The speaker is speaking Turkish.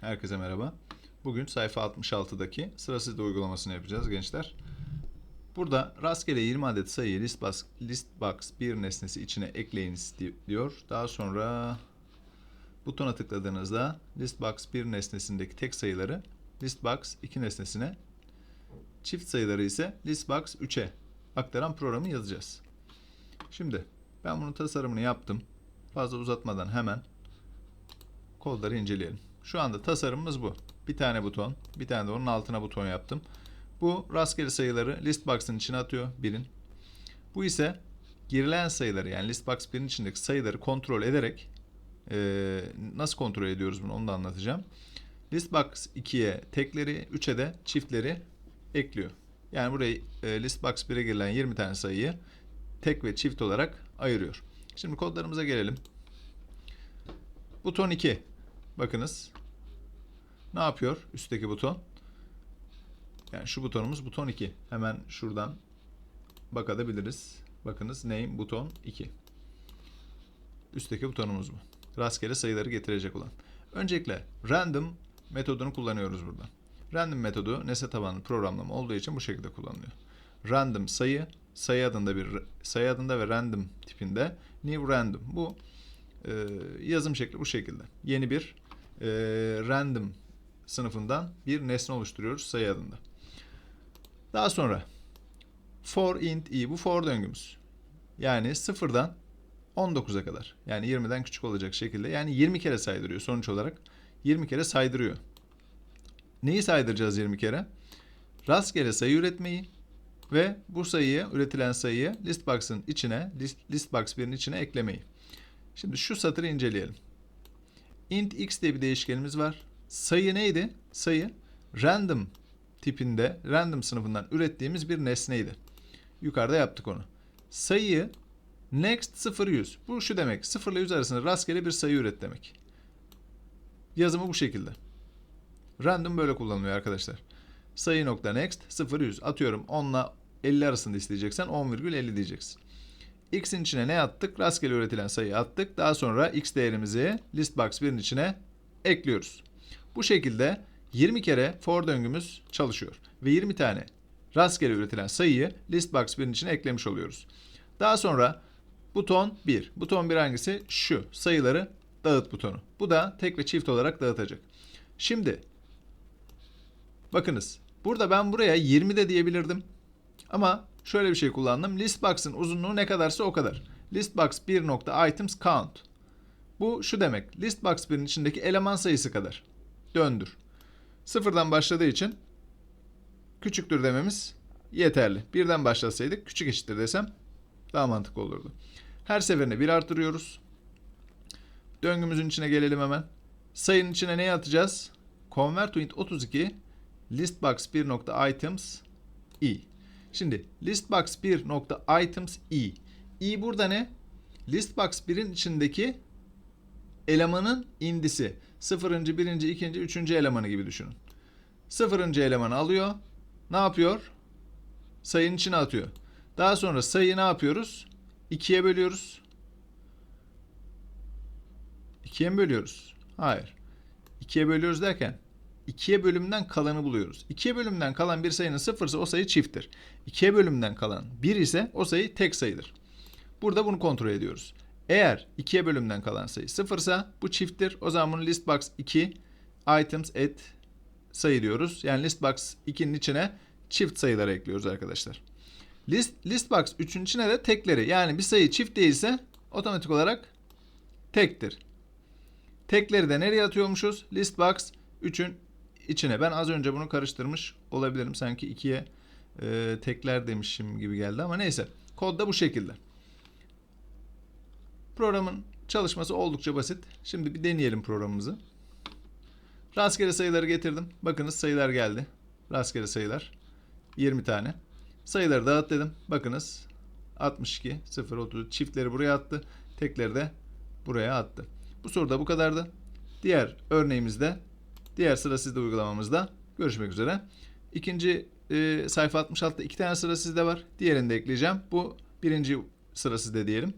Herkese merhaba. Bugün sayfa 66'daki sırasızda uygulamasını yapacağız gençler. Burada rastgele 20 adet sayıyı listbox, listbox bir nesnesi içine ekleyiniz di- diyor. Daha sonra butona tıkladığınızda listbox bir nesnesindeki tek sayıları listbox 2 nesnesine, çift sayıları ise listbox 3'e aktaran programı yazacağız. Şimdi ben bunun tasarımını yaptım. Fazla uzatmadan hemen kodları inceleyelim. Şu anda tasarımımız bu. Bir tane buton, bir tane de onun altına buton yaptım. Bu rastgele sayıları listbox'ın içine atıyor birin. Bu ise girilen sayıları yani listbox 1'in içindeki sayıları kontrol ederek eee, nasıl kontrol ediyoruz bunu onu da anlatacağım. Listbox 2'ye tekleri, 3'e de çiftleri ekliyor. Yani buraya e, listbox 1'e girilen 20 tane sayıyı tek ve çift olarak ayırıyor. Şimdi kodlarımıza gelelim. Buton 2. Bakınız. Ne yapıyor üstteki buton? Yani şu butonumuz buton 2. Hemen şuradan bakabiliriz. Bakınız name buton 2. Üstteki butonumuz bu. Rastgele sayıları getirecek olan. Öncelikle random metodunu kullanıyoruz burada. Random metodu nesne tabanlı programlama olduğu için bu şekilde kullanılıyor. Random sayı, sayı adında bir sayı adında ve random tipinde new random. Bu e, yazım şekli bu şekilde. Yeni bir e, random sınıfından bir nesne oluşturuyoruz sayı adında. Daha sonra for int i bu for döngümüz. Yani sıfırdan 19'a kadar. Yani 20'den küçük olacak şekilde. Yani 20 kere saydırıyor sonuç olarak. 20 kere saydırıyor. Neyi saydıracağız 20 kere? Rastgele sayı üretmeyi ve bu sayıyı, üretilen sayıyı listbox'ın içine, list, listbox 1'in içine eklemeyi. Şimdi şu satırı inceleyelim. int x diye bir değişkenimiz var. Sayı neydi? Sayı random tipinde, random sınıfından ürettiğimiz bir nesneydi. Yukarıda yaptık onu. Sayıyı next 0 100. Bu şu demek. 0 ile 100 arasında rastgele bir sayı üret demek. Yazımı bu şekilde. Random böyle kullanılıyor arkadaşlar. Sayı nokta next 0 100. Atıyorum 10 ile 50 arasında isteyeceksen 10,50 diyeceksin. X'in içine ne attık? Rastgele üretilen sayıyı attık. Daha sonra X değerimizi listbox 1'in içine ekliyoruz. Bu şekilde 20 kere for döngümüz çalışıyor. Ve 20 tane rastgele üretilen sayıyı listbox 1'in içine eklemiş oluyoruz. Daha sonra buton 1. Buton 1 hangisi? Şu. Sayıları dağıt butonu. Bu da tek ve çift olarak dağıtacak. Şimdi bakınız. Burada ben buraya 20 de diyebilirdim. Ama şöyle bir şey kullandım. Listbox'ın uzunluğu ne kadarsa o kadar. Listbox 1.items count. Bu şu demek. Listbox 1'in içindeki eleman sayısı kadar. Döndür. Sıfırdan başladığı için küçüktür dememiz yeterli. Birden başlasaydık küçük eşittir desem daha mantıklı olurdu. Her seferinde bir artırıyoruz. Döngümüzün içine gelelim hemen. Sayının içine neyi atacağız? Convert to int 32 listbox 1.items i. Şimdi listbox 1.items i. i burada ne? Listbox 1'in içindeki elemanın indisi. Sıfırıncı, birinci, ikinci, üçüncü elemanı gibi düşünün. Sıfırıncı elemanı alıyor. Ne yapıyor? Sayının içine atıyor. Daha sonra sayıyı ne yapıyoruz? 2'ye bölüyoruz. 2'ye mi bölüyoruz? Hayır. 2'ye bölüyoruz derken 2'ye bölümden kalanı buluyoruz. 2'ye bölümden kalan bir sayının sıfırsa o sayı çifttir. 2'ye bölümden kalan 1 ise o sayı tek sayıdır. Burada bunu kontrol ediyoruz. Eğer 2'ye bölümden kalan sayı sıfırsa bu çifttir. O zaman bunu listbox 2 items at sayı diyoruz. Yani listbox 2'nin içine çift sayıları ekliyoruz arkadaşlar. List, listbox 3'ün içine de tekleri. Yani bir sayı çift değilse otomatik olarak tektir. Tekleri de nereye atıyormuşuz? Listbox 3'ün içine. Ben az önce bunu karıştırmış olabilirim. Sanki 2'ye e, tekler demişim gibi geldi ama neyse. Kod da bu şekilde. Programın çalışması oldukça basit. Şimdi bir deneyelim programımızı. Rastgele sayıları getirdim. Bakınız sayılar geldi. Rastgele sayılar. 20 tane. Sayıları dağıt dedim. Bakınız 62, 0, 30 çiftleri buraya attı. Tekleri de buraya attı. Bu soruda bu kadardı. Diğer örneğimizde, diğer sıra sizde uygulamamızda görüşmek üzere. İkinci e, sayfa 66'da iki tane sıra sizde var. Diğerini de ekleyeceğim. Bu birinci sıra sizde diyelim.